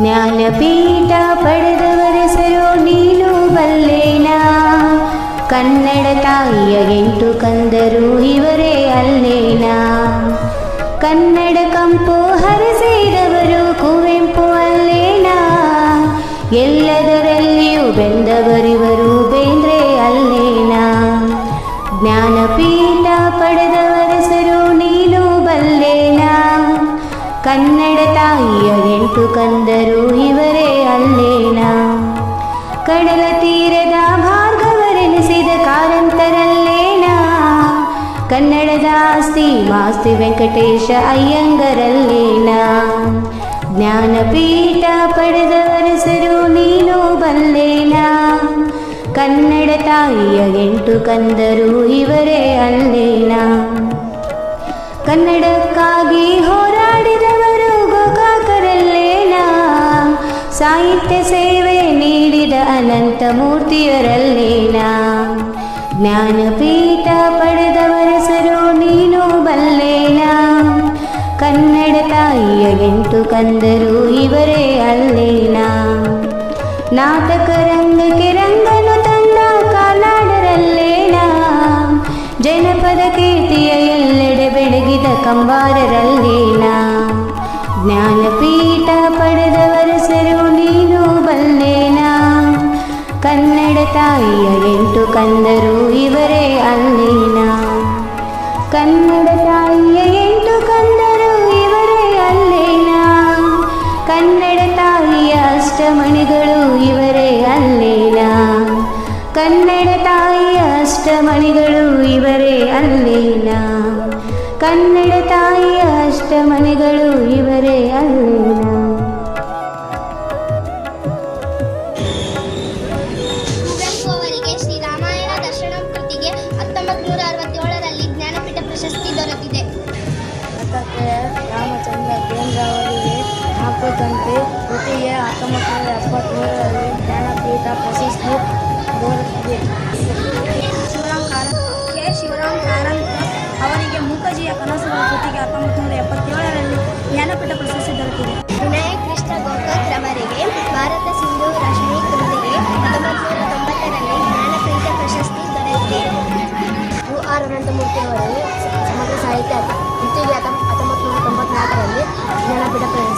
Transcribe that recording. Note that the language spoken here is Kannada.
ಜ್ಞಾನಪೀಠ ಪಡೆದವರೆಸರು ನೀನು ಬಲ್ಲೇನಾ? ಕನ್ನಡ ತಾಯಿಯ ಎಂಟು ಕಂದರು ಇವರೇ ಅಲ್ಲೇನಾ? ಕನ್ನಡ ಕಂಪು ಹರಿಸಿದವರು ಕುವೆಂಪು ಅಲ್ಲೇನಾ? ಎಲ್ಲದರಲ್ಲಿಯೂ ಬೆಂದವರಿವರು ಬೇಂದ್ರೆ ಅಲ್ಲೇನಾ? ಜ್ಞಾನಪೀಠ ಪಡೆದವರೆಸರು ಕನ್ನಡ ತಾಯಿಯ ಎಂಟು ಕಂದರು ಇವರೇ ಅಲ್ಲೇನಾ? ಕಡಲ ತೀರದ ಭಾರ್ಗವರೆನಿಸಿದ ಕಾರಂತರಲ್ಲೇನ? ಕನ್ನಡದ ಆಸ್ತಿ ಮಾಸ್ತಿ ವೆಂಕಟೇಶ ಅಯ್ಯಂಗರಲ್ಲೇನಾ? ಜ್ಞಾನಪೀಠ ಪಡೆದವರೆಸರು ನೀನು ಬಲ್ಲೇನಾ? ಕನ್ನಡ ತಾಯಿಯ ಎಂಟು ಕಂದರು ಇವರೇ ಅಲ್ಲೇನಾ? ಕನ್ನಡಕ್ಕಾಗಿ ಹೋರಾಡಿದವರು ಸಾಹಿತ್ಯ ಸೇವೆ ನೀಡಿದ ಅನಂತ ಜ್ಞಾನ ಜ್ಞಾನಪೀಠ ಪಡೆದವರೆಸರು ನೀನು ಬಲ್ಲೇನಾ? ಕನ್ನಡ ತಾಯಿಯ ಎಂಟು ಕಂದರು ಇವರೇ ಅಲ್ಲೇನಾ? ನಾಟಕ ರಂಗಕ್ಕೆ ರಂಗನು ತಂದ ಕನ್ನಡರಲ್ಲೇನ ಜನಪದ ಕೀರ್ತಿಯ ಕಂದರು ಇವರೇ ಅಲ್ಲಿನ. ಕನ್ನಡ ತಾಯಿಯ ಎಂಟು ಕಂದರು ಇವರೇ ಅಲ್ಲೇನಾ. ಕನ್ನಡ ತಾಯಿಯ ಅಷ್ಟಮಣಿಗಳು ಇವರೇ ಅಲ್ಲಿನ. ಕನ್ನಡ ತಾಯಿಯ ಅಷ್ಟಮಣಿಗಳು ಇವರೇ ಅಲ್ಲಿನ. ಕನ್ನಡ ತಾಯಿಯ ಅಷ್ಟಮಣಿಗಳು ಇವರೇ ಅಲ್ಲೇನಾ. ಹಾಕುತ್ತಂತೆ ಕೃತಿಗೆ ಹತ್ತೊಂಬತ್ತು ನೂರ ಎಪ್ಪತ್ತ್ಮೂರರಲ್ಲಿ ಜ್ಞಾನಪೀಠ ಪ್ರಶಸ್ತಿ ದೊರೆತಿದೆ. ಶಿವರಾಮ್ ಕಾರಂತ್ ಕೆ ಶಿವರಾಮ್ ಕಾರಂತ್ ಅವರಿಗೆ ಮೂಕಜಿಯ ಕನಸುಗಳ ಕೃತಿಗೆ ಹತ್ತೊಂಬತ್ತು ನೂರ ಎಪ್ಪತ್ತೇಳರಲ್ಲಿ ಜ್ಞಾನಪೀಠ ಪ್ರಶಸ್ತಿ ದೊರೆತಿದೆ. ವಿನಾಯಕ್ ಕೃಷ್ಣ ಗೋಕಾಕ್ ರವರಿಗೆ ಭಾರತ ಸಿಂಧು ರಶ್ಮಿ ಕೃತಿಗೆ ಹತ್ತೊಂಬತ್ತು ನೂರ ತೊಂಬತ್ತರಲ್ಲಿ ಜ್ಞಾನಪೀಠ ಪ್ರಶಸ್ತಿ ದೊರೆತಿದೆ. ಯು ಆರ್ ಅನಂತಮೂರ್ತಿ ಅವರಿಗೆ ಸಮಗ್ರ ಸಾಹಿತ್ಯ ಕೃತಿಗೆ ಹತ್ತೊಂಬತ್ತು ನೂರ ತೊಂಬತ್ನಾಲ್ಕರಲ್ಲಿ ಜ್ಞಾನಪೀಠ ಪ್ರಶಸ್ತಿ